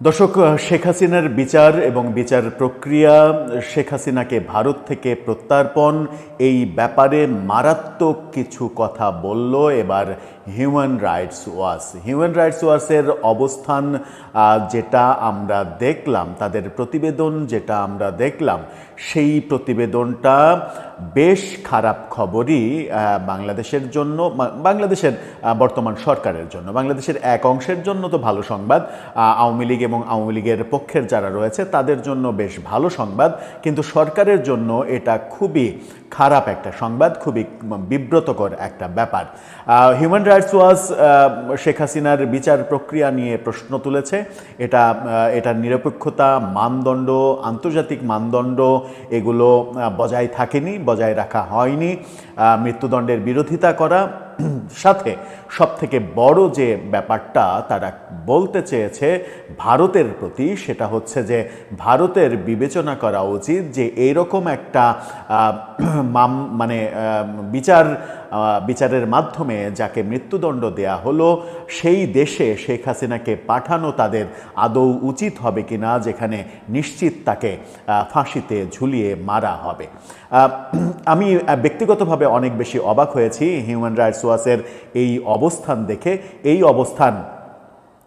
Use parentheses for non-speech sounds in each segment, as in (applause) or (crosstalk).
দর্শক শেখ হাসিনার বিচার এবং বিচার প্রক্রিয়া, শেখ হাসিনাকে ভারত থেকে প্রত্যার্পণ, এই ব্যাপারে মারাত্মক কিছু কথা বলল এবার Human Rights Watch Human Rights ওয়াচের অবস্থান যেটা আমরা দেখলাম, তাদের প্রতিবেদন যেটা আমরা দেখলাম সেই প্রতিবেদনটা বেশ খারাপ খবরই বাংলাদেশের জন্য বাংলাদেশের বর্তমান সরকারের জন্য। বাংলাদেশের এক অংশের জন্য তো ভালো সংবাদ আওয়ামী লীগ এবং আওয়ামী লীগের পক্ষের যারা রয়েছে তাদের জন্য বেশ ভালো সংবাদ, কিন্তু সরকারের জন্য এটা খুবই খারাপ একটা সংবাদ, খুবই বিব্রতকর একটা ব্যাপার। হিউম্যান রাইটস ওয়াচ শেখ হাসিনার বিচার প্রক্রিয়া নিয়ে প্রশ্ন তুলেছে। এটা এটা এটার নিরপেক্ষতা, মানদণ্ড, আন্তর্জাতিক মানদণ্ড, এগুলো বজায় থাকেনি, বজায় রাখা হয়নি। মৃত্যুদণ্ডের বিরোধিতা করা, সাথে সব থেকে বড় যে ব্যাপারটা তারা বলতে চেয়েছে ভারতের প্রতি সেটা হচ্ছে যে ভারতের বিবেচনা করা উচিত যে এইরকম একটা (clears throat) মাম মানে বিচার বিচারের মাধ্যমে যাকে মৃত্যুদণ্ড দেয়া হলো, সেই দেশে শেখ হাসিনাকে পাঠানো তাদের আদৌ উচিত হবে কিনা, যেখানে নিশ্চিত তাকে ফাঁসিতে ঝুলিয়ে মারা হবে। (clears throat) আমি ব্যক্তিগতভাবে অনেক বেশি অবাক হয়েছি হিউম্যান রাইটস ওয়াচের এই অবস্থান দেখে এই অবস্থান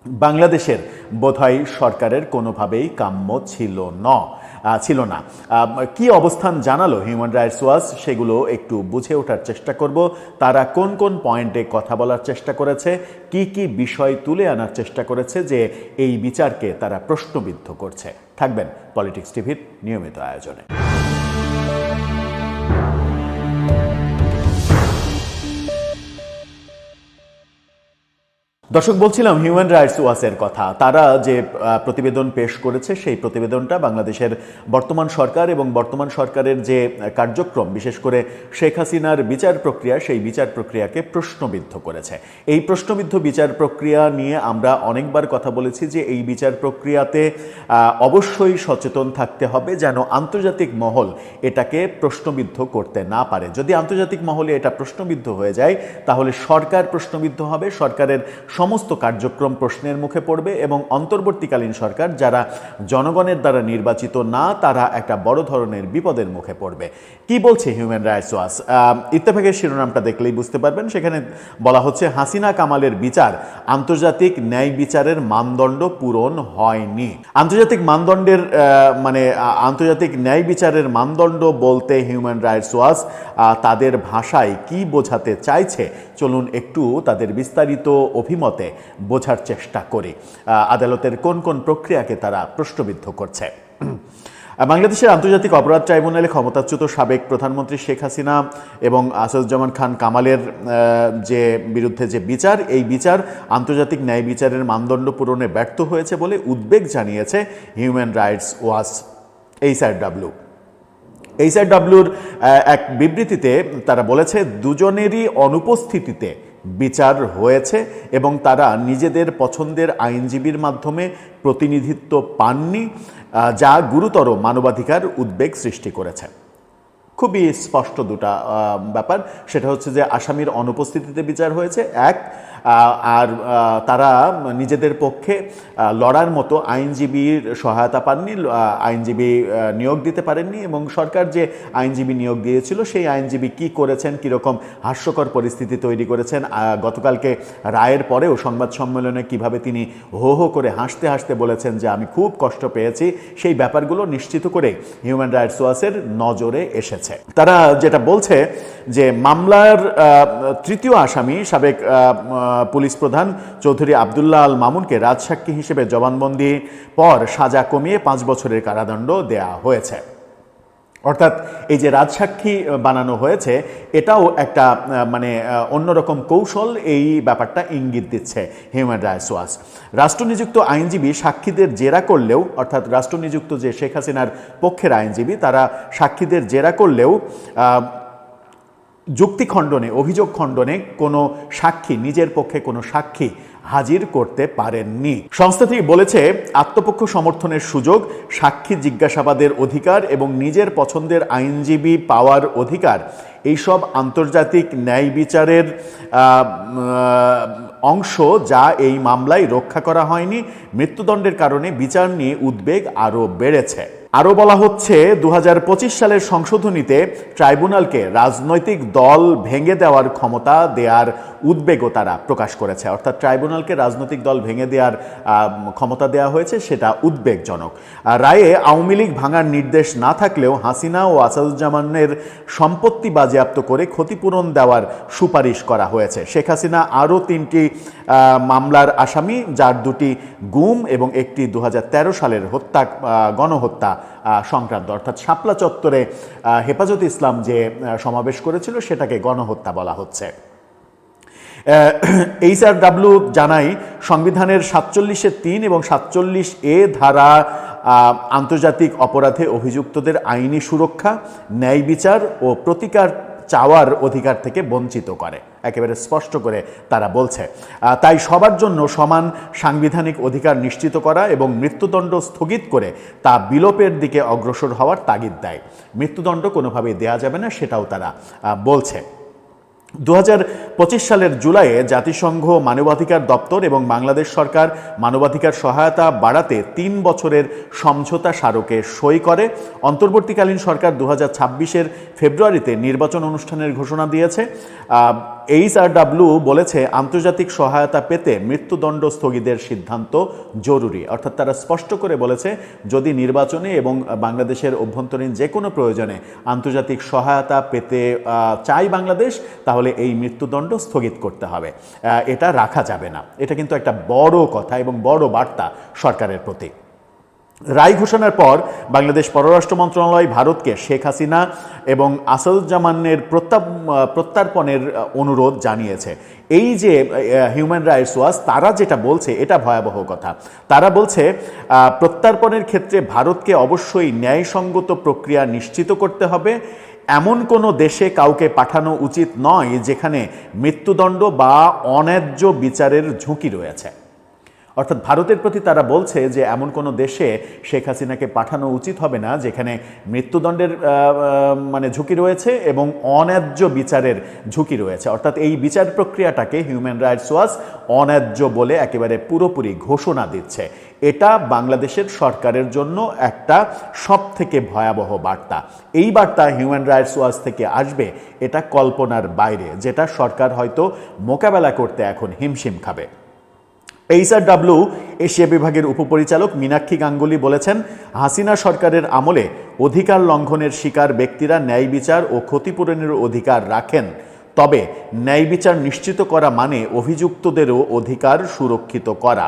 বাংলাদেশের বোধহয় সরকারের কোনোভাবেই কাম্য ছিল ন ছিল না। কি অবস্থান জানালো হিউম্যান রাইটস ওয়াচ সেগুলো একটু বুঝে ওঠার চেষ্টা করব। তারা কোন কোন পয়েন্টে কথা বলার চেষ্টা করেছে? কি কি বিষয় তুলে আনার চেষ্টা করেছে যে এই বিচারকে তারা প্রশ্নবিদ্ধ করছে? থাকবেন পলিটিক্স টিভির নিয়মিত আয়োজনে। দর্শক, বলছিলাম হিউম্যান রাইটস ওয়াচের কথা। তারা যে প্রতিবেদন পেশ করেছে, সেই প্রতিবেদনটা বাংলাদেশের বর্তমান সরকার এবং বর্তমান সরকারের যে কার্যক্রম, বিশেষ করে শেখ হাসিনার বিচার প্রক্রিয়া, সেই বিচার প্রক্রিয়াকে প্রশ্নবিদ্ধ করেছে। এই প্রশ্নবিদ্ধ বিচার প্রক্রিয়া নিয়ে আমরা অনেকবার কথা বলেছি যে, এই বিচার প্রক্রিয়াতে অবশ্যই সচেতন থাকতে হবে যেন আন্তর্জাতিক মহল এটাকে প্রশ্নবিদ্ধ করতে না পারে। যদি আন্তর্জাতিক মহলে এটা প্রশ্নবিদ্ধ হয়ে যায়, তাহলে সরকার প্রশ্নবিদ্ধ হবে, সরকারের সমস্ত কার্যক্রম প্রশ্নের মুখে পড়বে এবং অন্তর্বর্তীকালীন সরকার যারা জনগণের দ্বারা নির্বাচিত না, তারা একটা বড় ধরনের বিপদের মুখে পড়বে। কি বলছে হিউম্যান রাইটস ওয়াচ ইত্তেফাকের শিরোনামটা দেখলেই বুঝতে পারবেন। সেখানে বলা হচ্ছে, হাসিনা কামালের বিচার আন্তর্জাতিক ন্যায় বিচারের মানদণ্ড পূরণ হয়নি। আন্তর্জাতিক মানদণ্ডের মানে আন্তর্জাতিক ন্যায় বিচারের মানদণ্ড বলতে হিউম্যান রাইটস ওয়াচ তাদের ভাষায় কি বোঝাতে চাইছে চলুন একটু তাদের বিস্তারিত অভিমতে বোঝার চেষ্টা করি। আদালতের কোন কোন প্রক্রিয়াকে তারা প্রশ্নবিদ্ধ করছে? (clears throat) বাংলাদেশের আন্তর্জাতিক অপরাধ ট্রাইব্যুনালে ক্ষমতাচ্যুত সাবেক প্রধানমন্ত্রী শেখ হাসিনা এবং আসাদুজ্জামান খান কামালের যে বিরুদ্ধে যে বিচার, এই বিচার আন্তর্জাতিক ন্যায় বিচারের মানদণ্ড পূরণে ব্যর্থ হয়েছে বলে উদ্বেগ জানিয়েছে হিউম্যান রাইটস ওয়াচ এইচআরডব্লিউ এইচআরডব্লিউর এক বিবৃতিতে তারা বলেছে, দুজনেরই অনুপস্থিতিতে বিচার হয়েছে এবং তারা নিজেদের পছন্দের আইনজীবীর মাধ্যমে প্রতিনিধিত্ব পাননি যা গুরুতর মানবাধিকার উদ্বেগ সৃষ্টি করেছে। খুবই স্পষ্ট দুটা ব্যাপার। সেটা হচ্ছে যে আসামির অনুপস্থিতিতে বিচার হয়েছে, এক আর তারা নিজেদের পক্ষে লড়ার মতো আইনজীবীর সহায়তা পাননি আইনজীবী নিয়োগ দিতে পারেননি এবং সরকার যে আইনজীবী নিয়োগ দিয়েছিল, সেই আইনজীবী কি করেছেন, কীরকম হাস্যকর পরিস্থিতি তৈরি করেছেন গতকালকে রায়ের পরেও সংবাদ সম্মেলনে কীভাবে তিনি হো হো করে হাসতে হাসতে বলেছেন যে আমি খুব কষ্ট পেয়েছি, সেই ব্যাপারগুলো নিশ্চিত করে হিউম্যান রাইটস ওয়াচের নজরে এসেছে। তারা যেটা বলছে যে মামলার তৃতীয় আসামি সাবেক পুলিশ প্রধান চৌধুরী আবদুল্লাহ আল মামুনকে রাজসাক্ষী হিসেবে জবানবন্দি পর সাজা কমিয়ে পাঁচ বছরের কারাদণ্ড দেয়া হয়েছে। অর্থাৎ এই যে রাজসাক্ষী বানানো হয়েছে, এটাও একটা মানে অন্যরকম কৌশল এই ব্যাপারটা ইঙ্গিত দিচ্ছে হিউম্যান রাইটস ওয়াচ রাষ্ট্রনিযুক্ত আইনজীবী সাক্ষীদের জেরা করলেও, অর্থাৎ রাষ্ট্রনিযুক্ত যে শেখ হাসিনার পক্ষের আইনজীবী, তারা সাক্ষীদের জেরা করলেও যুক্তি খণ্ডনে, অভিযোগ খণ্ডনে কোনো সাক্ষী, নিজের পক্ষে কোনো সাক্ষী হাজির করতে পারেননি। সংস্থাটি বলেছে, আত্মপক্ষ সমর্থনের সুযোগ, সাক্ষী জিজ্ঞাসাবাদের অধিকার এবং নিজের পছন্দের আইনজীবী পাওয়ার অধিকার, এইসব আন্তর্জাতিক ন্যায় বিচারের অংশ যা এই মামলায় রক্ষা করা হয়নি। মৃত্যুদণ্ডের কারণে বিচার নিয়ে উদ্বেগ আরও বেড়েছে। আরও বলা হচ্ছে দু হাজার পঁচিশ সালের সংশোধনীতে ট্রাইব্যুনালকে রাজনৈতিক দল ভেঙে দেওয়ার ক্ষমতা দেওয়ার উদ্বেগও তারা প্রকাশ করেছে। অর্থাৎ ট্রাইব্যুনালকে রাজনৈতিক দল ভেঙে দেওয়ার ক্ষমতা দেওয়া হয়েছে, সেটা উদ্বেগজনক। রায়ে আওয়ামী লীগ ভাঙার নির্দেশ না থাকলেও হাসিনা ও আসাদুজ্জামানের সম্পত্তি বাজেয়াপ্ত করে ক্ষতিপূরণ দেওয়ার সুপারিশ করা হয়েছে। শেখ হাসিনা আরও তিনটি মামলার আসামি, যার দুটি গুম এবং একটি দু হাজার তেরো সালের হত্যা গণহত্যা সংক্রান্ত। অর্থাৎ শাপলা চত্বরে হেফাজত ইসলাম যে সমাবেশ করেছিল, সেটাকে গণহত্যা বলা হচ্ছে। এইচআর ডাব্লিউ জানাই, সংবিধানের সাতচল্লিশের তিন এবং সাতচল্লিশ এ ধারা আন্তর্জাতিক অপরাধে অভিযুক্তদের আইনি সুরক্ষা, ন্যায় বিচার ও প্রতিকার চাওয়ার অধিকার থেকে বঞ্চিত করে। একেবারে স্পষ্ট করে তারা বলছে। তাই সবার জন্য সমান সাংবিধানিক অধিকার নিশ্চিত করা এবং মৃত্যুদণ্ড স্থগিত করে তা বিলোপের দিকে অগ্রসর হওয়ার তাগিদ দেয়। মৃত্যুদণ্ড কোনোভাবেই দেয়া যাবে না, সেটাও তারা বলছে। দু হাজার পঁচিশ সালের জুলাইয়ে জাতিসংঘ মানবাধিকার দপ্তর এবং বাংলাদেশ সরকার মানবাধিকার সহায়তা বাড়াতে তিন বছরের সমঝোতা স্মারকে সই করে। অন্তর্বর্তীকালীন সরকার দু হাজার ফেব্রুয়ারিতে নির্বাচন অনুষ্ঠানের ঘোষণা দিয়েছে। এইচআরডাব্লিউ বলেছে, আন্তর্জাতিক সহায়তা পেতে মৃত্যুদণ্ড স্থগিতের সিদ্ধান্ত জরুরি। অর্থাৎ তারা স্পষ্ট করে বলেছে, যদি নির্বাচনে এবং বাংলাদেশের অভ্যন্তরীণ যে কোনো প্রয়োজনে আন্তর্জাতিক সহায়তা পেতে চাই বাংলাদেশ, তাহলে এই মৃত্যুদণ্ড স্থগিত করতে হবে। এটা রাখা যাবে না। এটা কিন্তু একটা বড় কথা এবং বড় বার্তা সরকারের প্রতি। রায় ঘোষণার পর বাংলাদেশ পররাষ্ট্র মন্ত্রণালয় ভারতকে শেখ হাসিনা এবং আসাদুজ্জামানের প্রত্যার্পণের অনুরোধ জানিয়েছে। এই যে হিউম্যান রাইটস ওয়াচ তারা যেটা বলছে, এটা ভয়াবহ কথা। তারা বলছে প্রত্যার্পণের ক্ষেত্রে ভারতকে অবশ্যই ন্যায়সঙ্গত প্রক্রিয়া নিশ্চিত করতে হবে এমন কোনো দেশে কাউকে পাঠানো উচিত নয় যেখানে মৃত্যুদণ্ড বা অন্যায্য বিচারের ঝুঁকি রয়েছে। অর্থাৎ ভারতের প্রতি তারা বলছে যে এমন কোনো দেশে শেখ হাসিনাকে পাঠানো উচিত হবে না, যেখানে মৃত্যুদণ্ডের মানে ঝুঁকি রয়েছে এবং অন্যায্য বিচারের ঝুঁকি রয়েছে। অর্থাৎ এই বিচার প্রক্রিয়াটাকে হিউম্যান রাইটস ওয়াচ অন্যায্য বলে একেবারে পুরোপুরি ঘোষণা দিচ্ছে। এটা বাংলাদেশের সরকারের জন্য একটা সব থেকে ভয়াবহ বার্তা। এই বার্তা হিউম্যান রাইটস ওয়াচ থেকে আসবে, এটা কল্পনার বাইরে, যেটা সরকার হয়তো মোকাবেলা করতে এখন হিমশিম খাবে। এইচআর ডাব্লিউ এশিয়া বিভাগের উপপরিচালক মীনাক্ষী গাঙ্গুলি বলেছেন, হাসিনা সরকারের আমলে অধিকার লঙ্ঘনের শিকার ব্যক্তিরা ন্যায় বিচার ও ক্ষতিপূরণের অধিকার রাখেন। তবে ন্যায় বিচার নিশ্চিত করা মানে অভিযুক্তদেরও অধিকার সুরক্ষিত করা।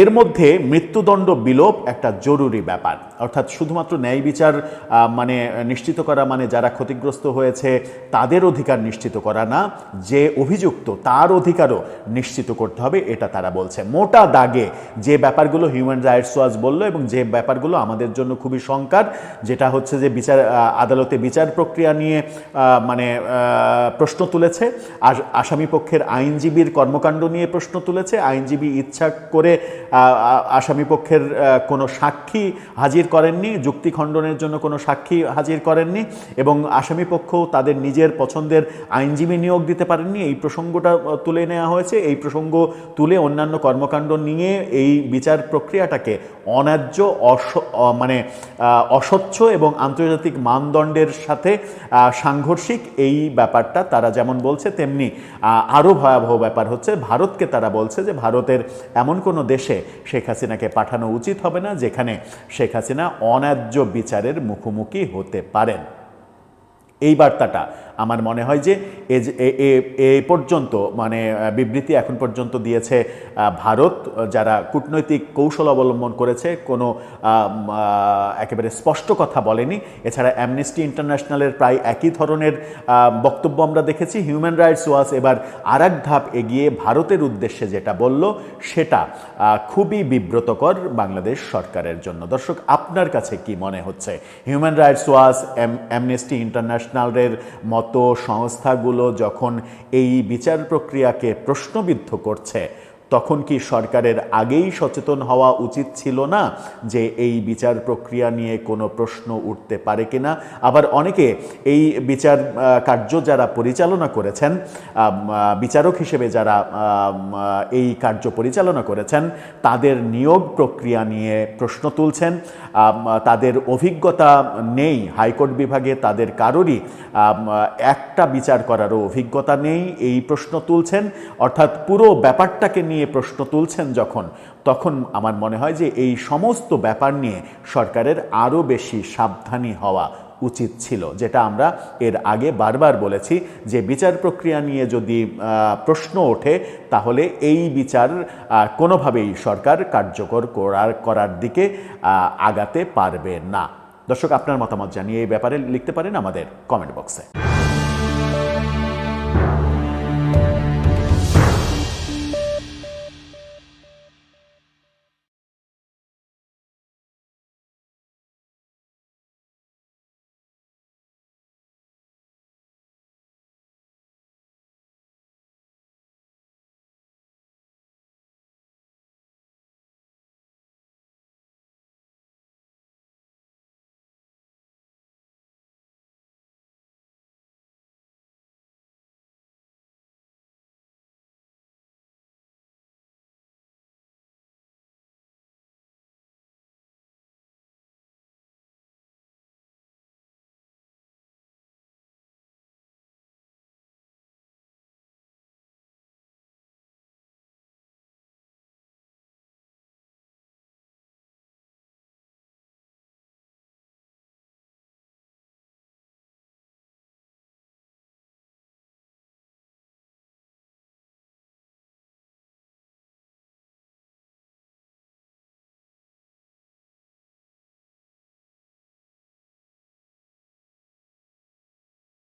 এর মধ্যে মৃত্যুদণ্ড বিলোপ একটা জরুরি ব্যাপার। অর্থাৎ শুধুমাত্র ন্যায় বিচার মানে নিশ্চিত করা মানে যারা ক্ষতিগ্রস্ত হয়েছে, তাদের অধিকার নিশ্চিত করা না, যে অভিযুক্ত তার অধিকারও নিশ্চিত করতে হবে, এটা তারা বলছে। মোটা দাগে যে ব্যাপারগুলো হিউম্যান রাইটস ওয়াচ বলল এবং যে ব্যাপারগুলো আমাদের জন্য খুবই শঙ্কার যেটা হচ্ছে যে বিচার আদালতে বিচার প্রক্রিয়া নিয়ে মানে প্রশ্ন তুলেছে, আর আসামি পক্ষের আইনজীবীর কর্মকাণ্ড নিয়ে প্রশ্ন তুলেছে, আইনজীবী ইচ্ছা করে আসামি পক্ষের কোনো সাক্ষী হাজির করেননি, যুক্তি খণ্ডনের জন্য কোনো সাক্ষী হাজির করেননি এবং আসামি পক্ষ তাদের নিজের পছন্দের আইনজীবী নিয়োগ দিতে পারেননি। এই প্রসঙ্গটা তুলে নেওয়া হয়েছে। এই প্রসঙ্গ তুলে অন্যান্য কর্মকাণ্ড নিয়ে এই বিচার প্রক্রিয়াটাকে অন্যায্য, অস মানে অস্বচ্ছ এবং আন্তর্জাতিক মানদণ্ডের সাথে সাংঘর্ষিক এই ব্যাপারটা তারা যেমন বলছে, তেমনি আরও ভয়াবহ ব্যাপার হচ্ছে, ভারতকে তারা বলছে যে ভারতের এমন কোনো দেশে শেখ হাসিনাকে পাঠানো উচিত হবে না, যেখানে শেখ হাসিনা অন্যায্য বিচারের মুখোমুখি হতে পারেন। এই বার্তাটা। আমার মনে হয় যে এ পর্যন্ত মানে বিবৃতি এখন পর্যন্ত দিয়েছে ভারত, যারা কূটনৈতিক কৌশল অবলম্বন করেছে, কোনো একেবারে স্পষ্ট কথা বলেনি। এছাড়া অ্যামনেস্টি ইন্টারন্যাশনালের প্রায় একই ধরনের বক্তব্য আমরা দেখেছি। হিউম্যান রাইটস ওয়াচ এবার আর ধাপ এগিয়ে ভারতের উদ্দেশ্যে যেটা বলল, সেটা খুবই বিব্রতকর বাংলাদেশ সরকারের জন্য। দর্শক, আপনার কাছে কি মনে হচ্ছে? হিউম্যান রাইটস ওয়াচ অ্যামনেস্টি ইন্টারন্যাশনালের মতো সংস্থাগুলো যখন এই বিচার প্রক্রিয়াকে প্রশ্নবিদ্ধ করছে তখন কি সরকারের আগেই সচেতন হওয়া উচিত ছিল না যে এই বিচার প্রক্রিয়া নিয়ে কোনো প্রশ্ন উঠতে পারে কিনা? আবার অনেকে এই বিচার কার্য যারা পরিচালনা করেছেন বিচারক হিসেবে যারা এই কার্য পরিচালনা করেছেন, তাদের নিয়োগ প্রক্রিয়া নিয়ে প্রশ্ন তুলছেন। তাদের অভিজ্ঞতা নেই হাইকোর্ট বিভাগে, তাদের কারোরই একটা বিচার করারও অভিজ্ঞতা নেই, এই প্রশ্ন তুলছেন। অর্থাৎ পুরো ব্যাপারটাকে নিয়ে প্রশ্ন তুলছেন যখন, তখন আমার মনে হয় যে এই সমস্ত ব্যাপার নিয়ে সরকারের আরও বেশি সাবধানী হওয়া উচিত ছিল, যেটা আমরা এর আগে বারবার বলেছি যে বিচার প্রক্রিয়া নিয়ে যদি প্রশ্ন ওঠে, তাহলে এই বিচার কোনোভাবেই সরকার কার্যকর করার করার দিকে আগাতে পারবে না। দর্শক, আপনার মতামত জানিয়ে এই ব্যাপারে লিখতে পারেন আমাদের কমেন্ট বক্সে